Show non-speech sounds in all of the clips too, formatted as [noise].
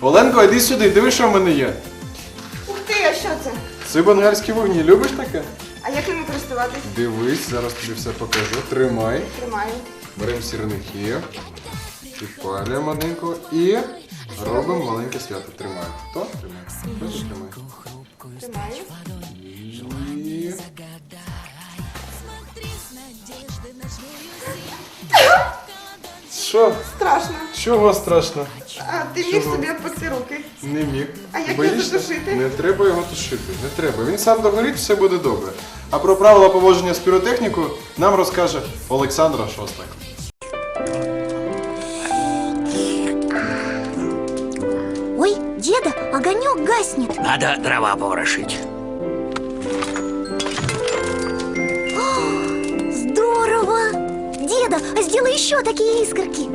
Оленко, йди сюди, диви, що в мене є. Ух ти, а що це? Це бенгальські вогні. Любиш таке? А як ними користуватись? Дивись, зараз тобі все покажу. Тримай. Тримаю. Беремо сірники, підпалюємо одненько і робимо маленьке свято. Тримай. Хто? Тримай. Хто тримай? Тримаю. І... Що? Страшно. Чого страшно? А ти міг Чого? собі обпекти руки. Не міг. А як його Боїшся? затушити? Не треба його тушити. Не треба. Він сам догорить, все буде добре. А про правила поводження з піротехніку нам розкаже Олександра Шостак. Ой, деда, огонек гаснет. Надо дрова поворошить. Здорово! Деда, а сделай еще такие искорки.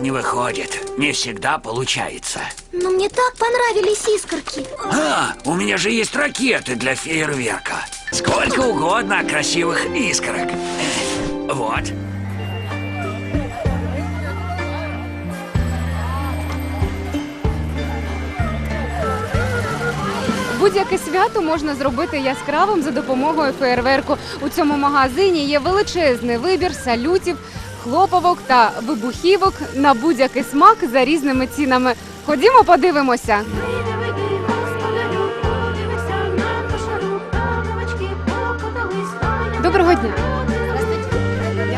не выходит. Не всегда получается. Но мне так понравились искорки. А, у меня же есть ракеты для фейерверка. Сколько угодно красивых искорок. Эх, Вот. Будь-яке свято можна зробити яскравим за допомогою феєрверку. У цьому магазині є величезний вибір салютів, хлоповок та вибухівок на будь-який смак за різними цінами. Ходімо, подивимося. Доброго дня.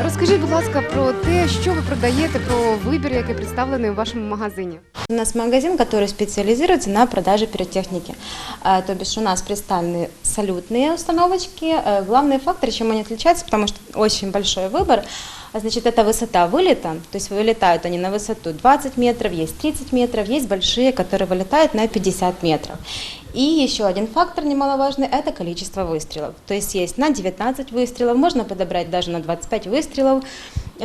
Розкажіть, будь ласка, про те, що ви продаєте, про вибір, який представлений у вашому магазині. У нас магазин, который специализируется на продаже пиротехники. А, То бишь у нас представлены салютные установочки. Э, Главный фактор, чем они отличаются, потому что очень большой выбор, а, значит, это высота вылета. То есть вылетают они на высоту 20 метров, есть 30 метров, есть большие, которые вылетают на 50 метров. И еще один фактор немаловажный – это количество выстрелов. То есть есть на 19 выстрелов, можно подобрать даже на 25 выстрелов,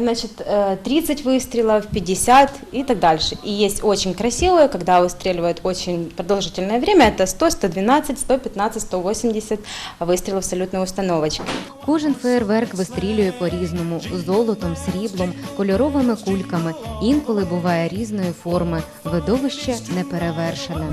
значит, э, 30 выстрелов, 50 и так дальше. И есть очень красивые, когда выстреливают очень продолжительное время, это 100, 112, 115, 180 выстрелов салютной установочки. Кожен феєрверк вистрілює по-різному золотом, сріблом, кольоровими кульками. Інколи буває різної форми. Видовище неперевершене.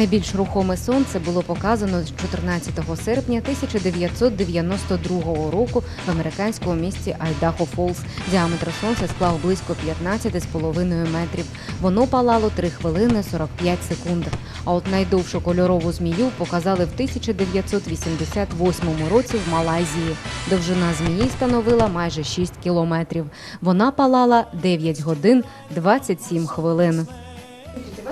Найбільш рухоме сонце було показано 14 серпня 1992 року в американському місті Айдахо Фолз. Діаметр сонця склав близько 15,5 метрів. Воно палало 3 хвилини 45 секунд. А от найдовшу кольорову змію показали в 1988 році в Малайзії. Довжина змії становила майже 6 кілометрів. Вона палала 9 годин 27 хвилин.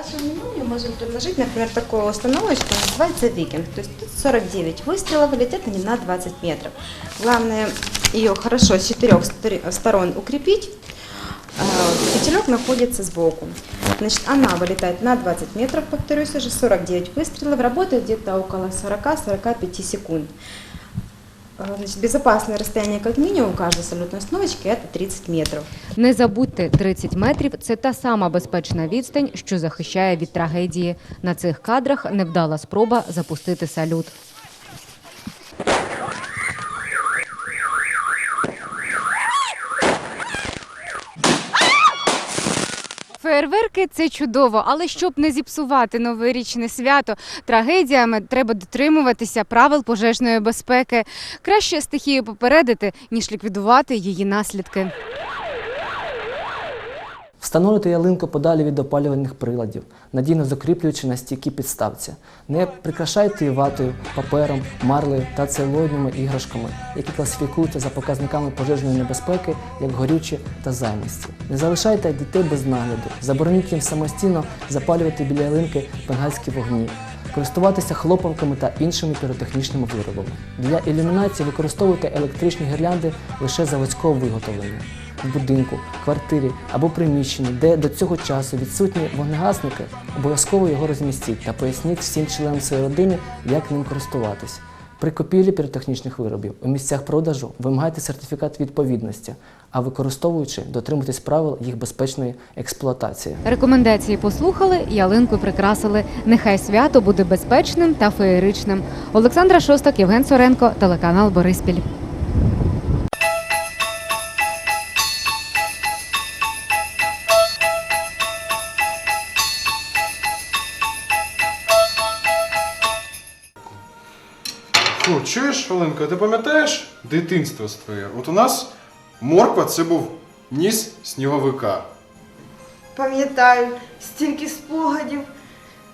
Вниманию можем предложить, например, такую установочку, называется Викинг. То есть тут 49 выстрелов, летят они на 20 метров. Главное ее хорошо с четырех стор- сторон укрепить. А, Фитилек находится сбоку. Значит, она вылетает на 20 метров, повторюсь уже, 49 выстрелов, работает где-то около 40-45 секунд. А, Значит, безопасное расстояние как минимум каждой салютной установочки это 30 метров. Не забудьте, 30 метрів це та сама безпечна відстань, що захищає від трагедії. На цих кадрах невдала спроба запустити салют. Фейерверки це чудово, але щоб не зіпсувати новорічне свято трагедіями, треба дотримуватися правил пожежної безпеки. Краще стихію попередити, ніж ліквідувати її наслідки. Встановлюйте ялинку подалі від опалювальних приладів, надійно закріплюючи на стійкій підставці. Не прикрашайте її ватою, папером, марлею та целулоїдними іграшками, які класифікуються за показниками пожежної небезпеки як горючі та займисті. Не залишайте дітей без нагляду, забороніть їм самостійно запалювати біля ялинки бенгальські вогні, користуватися хлопавками та іншими піротехнічними виробами. Для ілюмінації використовуйте електричні гірлянди лише заводського виготовлення в будинку, квартирі або приміщенні, де до цього часу відсутні вогнегасники, обов'язково його розмістіть та поясніть всім членам своєї родини, як ним користуватись. При купівлі піротехнічних виробів у місцях продажу вимагайте сертифікат відповідності, а використовуючи, дотримуйтесь правил їх безпечної експлуатації. Рекомендації послухали, ялинку прикрасили. Нехай свято буде безпечним та феєричним. Олександра Шостак, Євген Соренко, телеканал Бориспіль. Фу, чуєш, Оленко, ти пам'ятаєш дитинство своє? От у нас морква це був ніс сніговика. Пам'ятаю, стільки спогадів.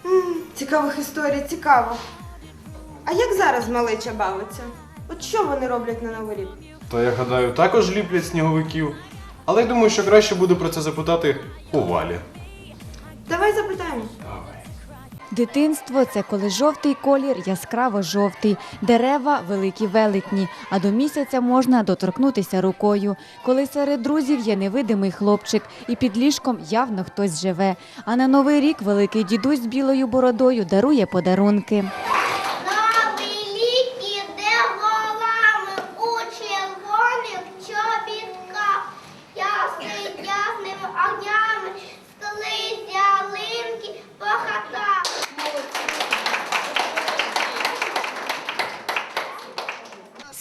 М, цікавих історій, цікаво. А як зараз малеча бавиться? От що вони роблять на Новий рік? То я гадаю, також ліплять сніговиків. Але я думаю, що краще буде про це запитати у Валі. Давай запитаємо. Дитинство це коли жовтий колір яскраво жовтий, дерева великі велетні, а до місяця можна доторкнутися рукою. Коли серед друзів є невидимий хлопчик, і під ліжком явно хтось живе. А на новий рік великий дідусь з білою бородою дарує подарунки.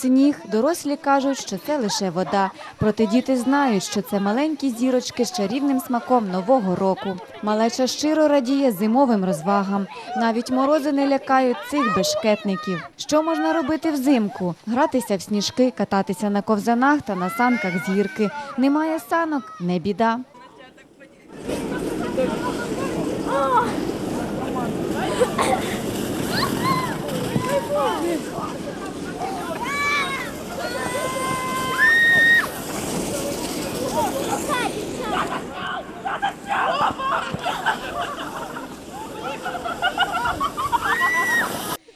Сніг дорослі кажуть, що це лише вода. Проте діти знають, що це маленькі зірочки з чарівним смаком нового року. Малеча щиро радіє зимовим розвагам. Навіть морози не лякають цих бешкетників. Що можна робити взимку? Гратися в сніжки, кататися на ковзанах та на санках з гірки. Немає санок, не біда.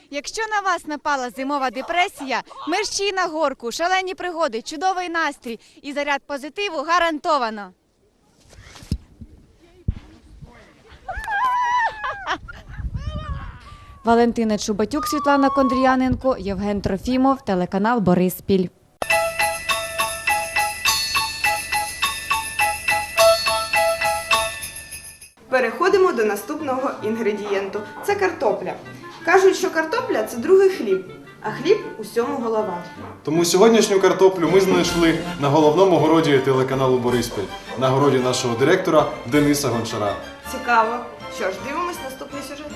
Якщо на вас напала зимова депресія, мерщій на горку, шалені пригоди, чудовий настрій і заряд позитиву гарантовано. Валентина Чубатюк, Світлана Кондріяненко, Євген Трофімов, телеканал Бориспіль. Наступного інгредієнту. Це картопля. Кажуть, що картопля це другий хліб, а хліб усьому голова. Тому сьогоднішню картоплю ми знайшли на головному городі телеканалу Бориспіль, на городі нашого директора Дениса Гончара. Цікаво. Що ж, дивимось наступний сюжет.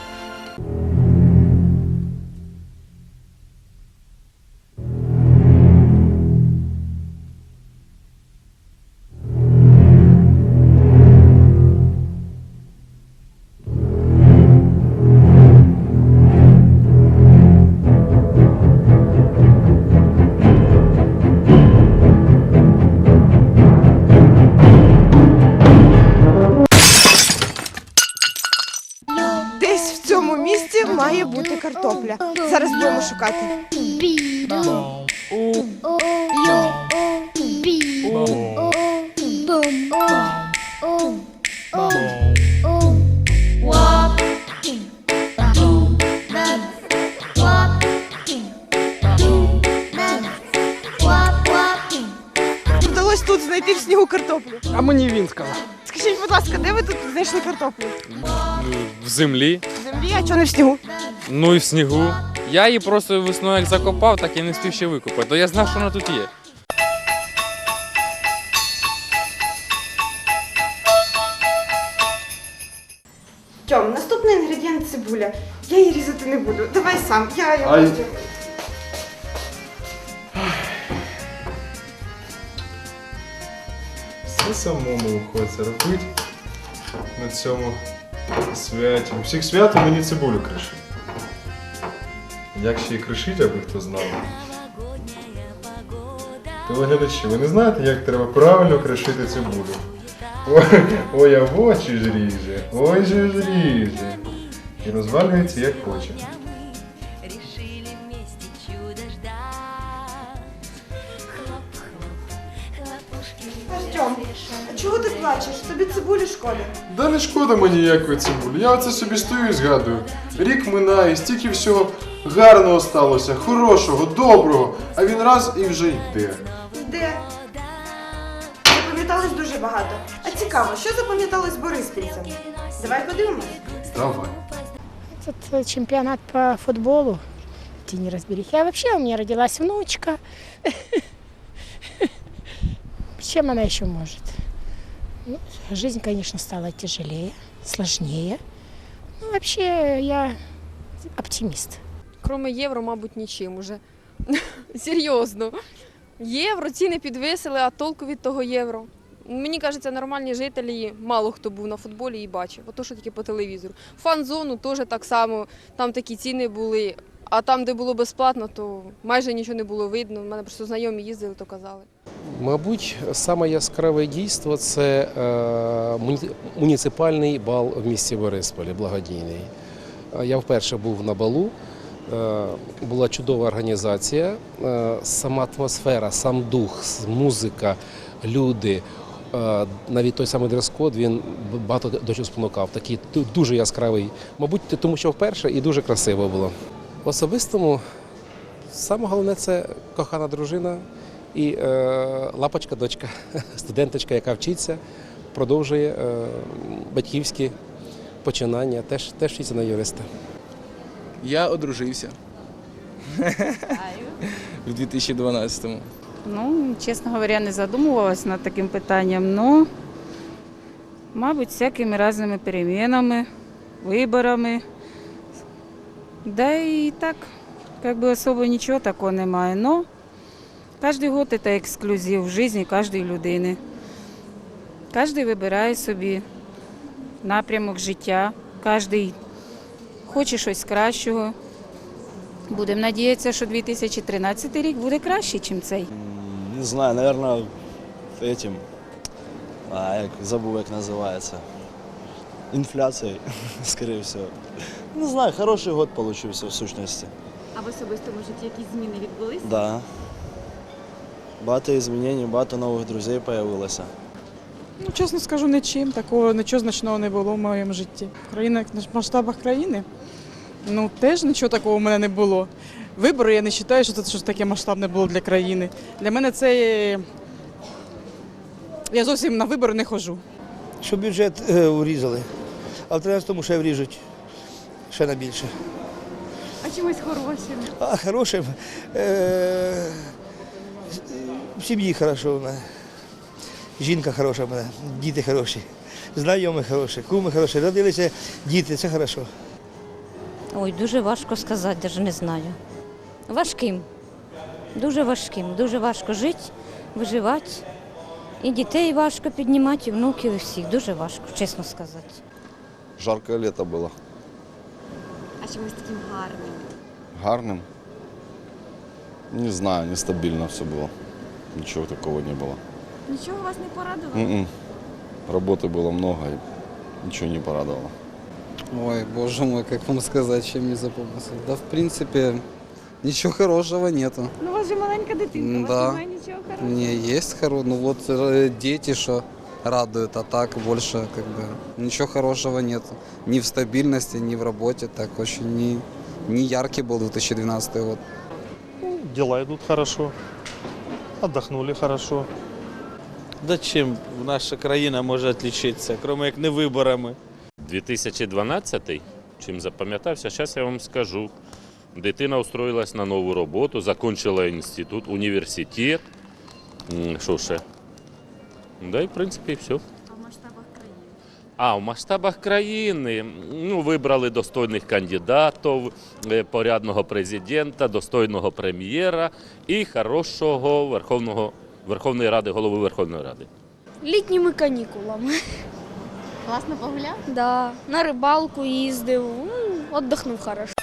Картопля. Зараз будемо шукати. Вдалося тут знайти в снігу картоплю. А мені він сказав. Скажіть, будь ласка, де ви тут знайшли картоплю? В землі, В землі, а чого не в снігу? Ну і в снігу. Я її просто весною як закопав, так і не встиг ще викопати. То я знав, що вона тут є. Тьом, наступний інгредієнт цибуля. Я її різати не буду. Давай сам. Я його Ай. розділю. Все самому хочеться робити на цьому святі. У всіх свято мені цибулю кришить. Як ще й кришить, аби хто знав. Телеглядачі, ви не знаєте, як треба правильно кришити цибулю? Ой, ой, а в очі ж ріже, ой же ж ріже. І розвалюється як хоче. Артем, а чого ти плачеш? Тобі цибулі шкода. Да не шкода мені ніякої цибулі. Я оце собі стою і згадую. Рік минає, стільки всього гарного сталося, хорошого, доброго, а він раз і вже йде. Де? Запам'яталось дуже багато. А цікаво, що запам'яталось бориспільцям? Давай подивимось. Давай. Этот э, чемпионат по футболу, ты не разберихи. А вообще у меня родилась внучка. [laughs] Чем она еще может? Ну, жизнь, конечно, стала тяжелее, сложнее. Ну, вообще, я оптимист. Кроме євро, мабуть, нічим уже. [laughs] Серйозно. Євро, ціни підвисили, а толку від того євро. Мені кажеться, нормальні жителі, мало хто був на футболі і бачив. Ото що тільки по телевізору. Фан-зону теж так само, там такі ціни були. А там, де було безплатно, то майже нічого не було видно. У мене просто знайомі їздили, то казали. Мабуть, саме яскраве дійство це е, муніципальний бал в місті Борисполі, благодійний. Я вперше був на балу. Е, Була чудова організація, е, сама атмосфера, сам дух, музика, люди. е, Навіть той самий дрес-код він багато до чого спонукав. Такий дуже яскравий. Мабуть, тому що вперше і дуже красиво було. В особистому саме головне це кохана дружина і е, лапочка, дочка, [laughs] студенточка, яка вчиться, продовжує е, батьківські починання, теж, теж вчиться на юриста. Я одружився. [laughs] В 2012-му. Ну, чесно говоря, не задумувалась над таким питанням. Ну, мабуть, всякими різними перемінами, виборами. Да і так, бы особо нічого такого немає. Но кожен год це ексклюзив в житті кожної людини. Кожен вибирає собі напрямок життя, кожен хоче щось кращого. Будемо надіятися, що 2013 рік буде кращий, ніж цей. Не знаю, наверное, этим. А, як, забув, як називається. Інфляцією, [laughs] скорее всего. Не знаю, хороший год получился в сущності. А в особистому житті якісь зміни відбулись? Да. Багато змінень, багато нових друзей появилося. Ну, чесно скажу, нічим. Такого нічого значного не було в моєму житті. Країна як в масштабах країни. Ну, теж нічого такого в мене не було. Вибори я не вважаю, що це щось таке масштабне було для країни. Для мене це. е, Я зовсім на вибори не ходжу. Що бюджет е, урізали, а в 13-му ще вріжуть ще на більше. А чимось хорошим? А хорошим е, в сім'ї хорошо в мене. Жінка хороша в мене, діти хороші, знайомі хороші, куми хороші, родилися діти, це хорошо. Ой, дуже важко сказати, навіть не знаю. Важким. Дуже важким. Дуже важко жити, виживати. І дітей важко піднімати, і внуків, і всіх. Дуже важко, чесно сказати. Жаркое лето было. А чимось таким гарним? Гарным. Не знаю, нестабильно все было. Ничего такого не было. Нічого вас не порадувало? М-м. Работы было много, и ничего не порадовало. Ой, боже мой, как вам сказать, чем не запомнился? Да, в принципе, ничего хорошего нету. Ну, у вас же маленька дитинка, у вас Да. немає нічого хорошого. Не, есть хоро, ну вот э, дети, что радуют, а так больше как бы ничего хорошего нет. Ни в стабильности, ни в работе, так очень не, не яркий был 2012 год. Дела идут хорошо. Отдохнули хорошо. Да чим наша країна може відрізнитися, крім як не виборами? 2012 чим запам'ятався, зараз я вам скажу. Дитина устроїлась на нову роботу, закінчила інститут, університет. Що ще? Да і в принципі все. А в масштабах країни? А в масштабах країни ну, вибрали достойних кандидатів, е, порядного президента, достойного прем'єра і хорошого Верховного Верховної Ради, голови Верховної Ради. Літніми канікулами. Класно погуляв? Да. На рибалку їздив, віддихнув віддохнув хорошо.